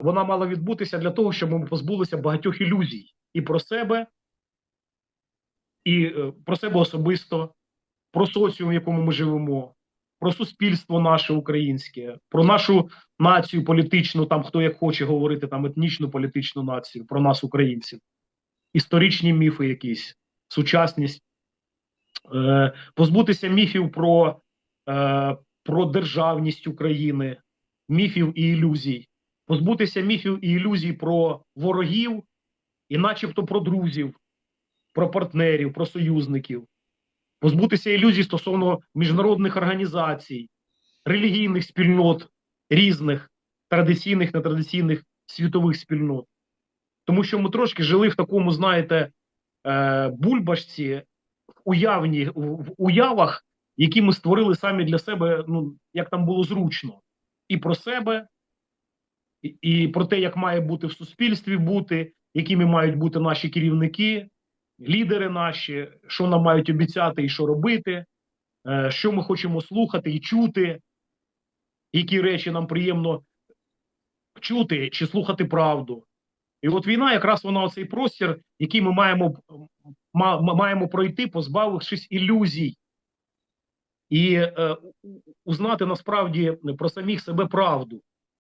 вона мала відбутися для того, щоб ми позбулися багатьох ілюзій і про себе, і е, про себе особисто, про соціум, в якому ми живемо, про суспільство наше українське, про нашу націю політичну, там хто як хоче говорити, там етнічну політичну націю, про нас, українців, історичні міфи, якісь, сучасність, е, позбутися міфів про, е, про державність України, міфів і ілюзій, позбутися міфів і ілюзій про ворогів, і начебто про друзів, про партнерів, про союзників, позбутися ілюзій стосовно міжнародних організацій, релігійних спільнот різних традиційних, нетрадиційних світових спільнот. Тому що ми трошки жили в такому, знаєте, е, бульбашці, в уявні, в, уявах, які ми створили самі для себе, ну як там було зручно, і про себе, і, про те, як має бути в суспільстві бути, якими мають бути наші керівники, лідери наші, що нам мають обіцяти і що робити, е, що ми хочемо слухати і чути, які речі нам приємно чути чи слухати правду. І от війна, якраз вона оцей простір, який ми маємо ма- ма- маємо пройти, позбавившись ілюзій, і е, узнати насправді про самих себе правду.